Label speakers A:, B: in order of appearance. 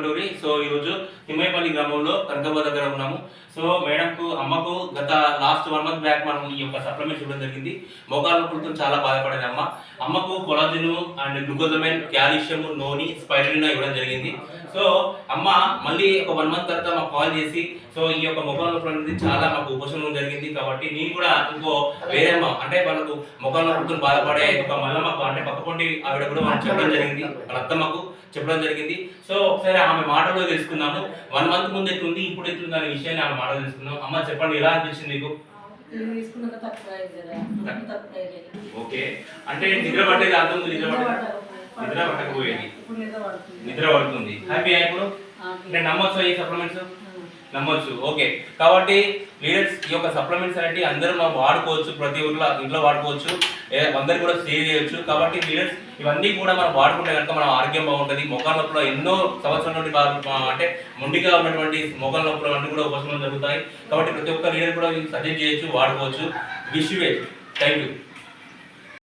A: వెంకటూరి so ఈరోజు హిమయపల్లి గ్రామంలో కనకబా దగ్గర ఉన్నాము. సో మేడంకు అమ్మకు గత లాస్ట్ వన్ మంత్ బ్యాక్ మనం ఈ యొక్క సప్లిమెంట్స్ ఇవ్వడం జరిగింది. మోకాల నొప్పులతో చాలా బాధపడేది అమ్మ. అమ్మకు collagen and glucosamine calcium noni spirulina ఇవ్వడం జరిగింది. సో అమ్మ మళ్ళీ ఒక వన్ మంత్ తర్వాత మాకు కాల్ చేసి సో ఈ యొక్క మొక్కల నొప్పులు అనేది చాలా మాకు ఉపశమనం జరిగింది కాబట్టి నేను కూడా ఇంకో వేరే అమ్మ అంటే వాళ్ళకు మొక్కల నొప్పులతో బాధపడే ఒక మల్లమ్మకు అంటే పక్కపొంటి ఆవిడ కూడా మనం చెప్పడం జరిగింది. వాళ్ళ అత్తమ్మకు చెప్పడం జరిగింది. సో ఒకసారి ఆమె మాటలో తెలుసుకున్నాము వన్ మంత్ ముందు ఎట్లుంది ఇప్పుడు ఎట్లుంది అనే విషయాన్ని ఆమె మాటలో తెలుసుకున్నాం అమ్మ చెప్పండి ఎలా అనిపించింది మీకు?
B: నొప్పి.
A: ఓకే. అంటే నిద్ర పట్టేది అంత ముందు నిద్ర పట్టదు. నిద్ర పట్టకపోయేది.
B: నిద్ర పడుతుంది.
A: హ్యాపీ ఇప్పుడు? నేను నమ్మొచ్చు ఈ సప్లిమెంట్స్. నమ్మొచ్చు. ఓకే కాబట్టి లీడర్స్ ఈ యొక్క సప్లిమెంట్స్ అనేవి అందరూ మనం వాడుకోవచ్చు. ప్రతి ఊర్లో ఇంట్లో వాడుకోవచ్చు. అందరు కూడా సేవ్ చేయొచ్చు. కాబట్టి లీడర్స్ ఇవన్నీ కూడా మనం వాడుకుంటే కనుక మన ఆరోగ్యం బాగుంటుంది. మొక్కల నొప్పులు ఎన్నో సంవత్సరాల నుండి అంటే మొండిగా ఉన్నటువంటి మొక్కల నొప్పులు అన్నీ కూడా ఉపశమనం జరుగుతాయి. కాబట్టి ప్రతి ఒక్క లీడర్ కూడా సజెస్ట్ చేయొచ్చు వాడుకోవచ్చు. Wish thank you